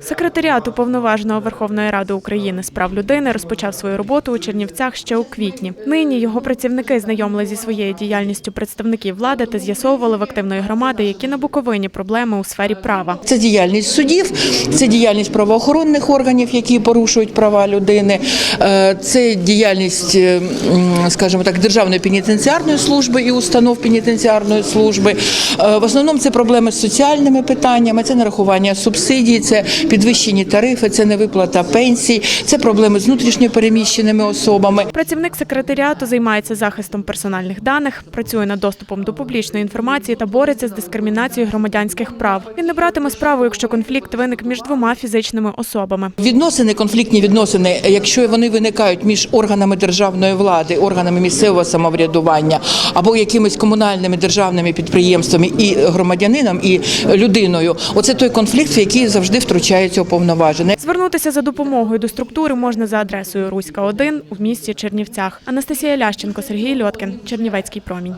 Секретаріат уповноваженого Верховної Ради України з прав людини розпочав свою роботу у Чернівцях ще у квітні. Нині його працівники знайомили зі своєю діяльністю представників влади та з'ясовували в активної громади, які на Буковині проблеми у сфері права. Це діяльність судів, це діяльність правоохоронних органів, які порушують права людини, е, це діяльність, е, скажімо так, державної пенітенціарної служби і установ пенітенціарної служби. Е, В основному це проблеми з соціальними питаннями, це нарахування субсидій, це підвищені тарифи, це невиплата пенсій, це проблеми з внутрішньо переміщеними особами. Працівник секретаріату займається захистом персональних даних, працює над доступом до публічної інформації та бореться з дискримінацією громадянських прав. Він не братиме справу, якщо конфлікт виник між двома фізичними особами. Відносини, конфліктні відносини, якщо вони виникають між органами державної влади, органами місцевого самоврядування або якимись комунальними державними підприємствами і громадянином, і людиною, оце той конфлікт, в який завжди втручається уповноважений. Звернутися за допомогою до структури можна за адресою Руська 1 у місті Чернівцях. Анастасія Лященко, Сергій Льоткін, Чернівецький промінь.